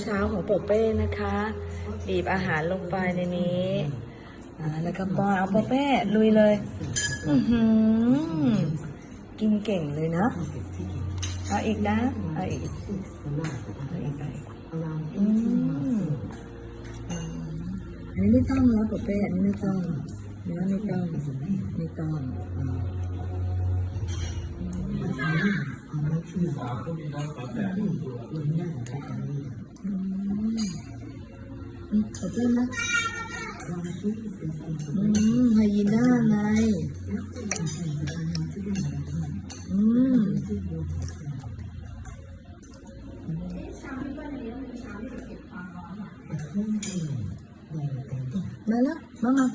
เช้าของโปเป้นะคะบีบอาหารลงไปในนี้แล้วก็ป้อนเอาโปเป้ลุยเลยกินเก่งเลยนะเอาอีกนะเอาอีกเอาอีกอันนี้ไม่ต้องแล้วโปเป้อันนี้ไม่ต้องเนื้อไม่ต้องไม่ต้องอ่าอืมอืม ขอโทษนะอืมไฮยีน่าไงอืมมาแล้วมามา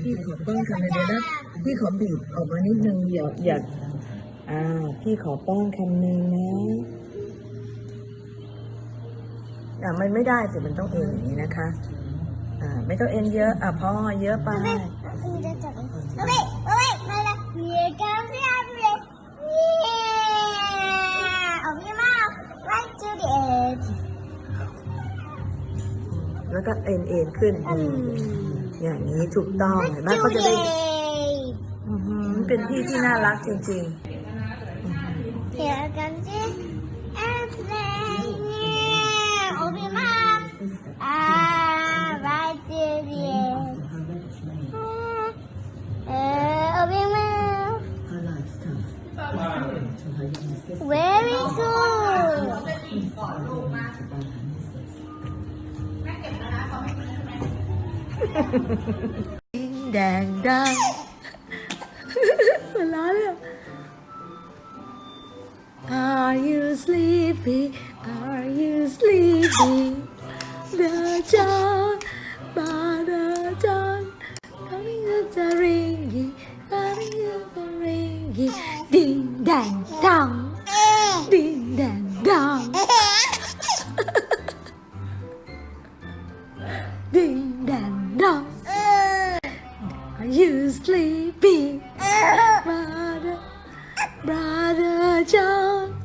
พี่ขอป้อนคำหนึ่งเดี๋ยวนะพี่ขอบีบออกมานิดนึงอย่าอย่าอ่า พี่ขอป้อนคำหนึ่งนะอ่ามันไม่ได้สิมันต้องเอ็นอย่างนี้นะคะ อ่า ไม่ต้องเอ็นเยอะอะพอเยอะไป แล้วก็เอ็นเอ็นขึ้น อย่างนี้ถูกต้องเห็นไหมเขาจะได้อื้อหือเป็นพี่ที่น่ารักจริง Here comes the airplane. ๆดิงแดงดังหัวเร้อนเลย Are you sleepy? Are you sleepy? The John, the John, coming to the ringy, coming to the ringy, ding dang dong, ding dang dong, you sleepy, brother, brother John?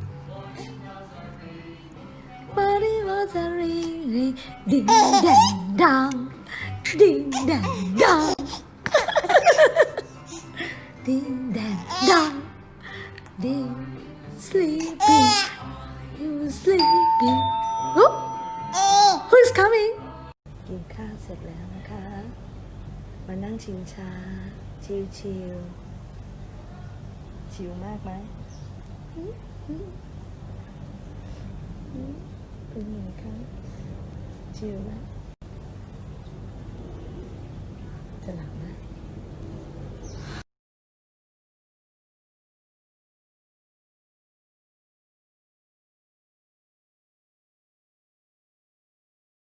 But it was a ring, ring, ding dang dong, ding dang dong, ding dang dong, ding sleepy, you sleepy. Oh, who's coming? กินข้าวเสร็จแล้วนะคะ มานั่งชิงชาชิวชิวชิวมากไหมหืมหืมหืมเป็นไงคะชิวไหมจะหลับไหม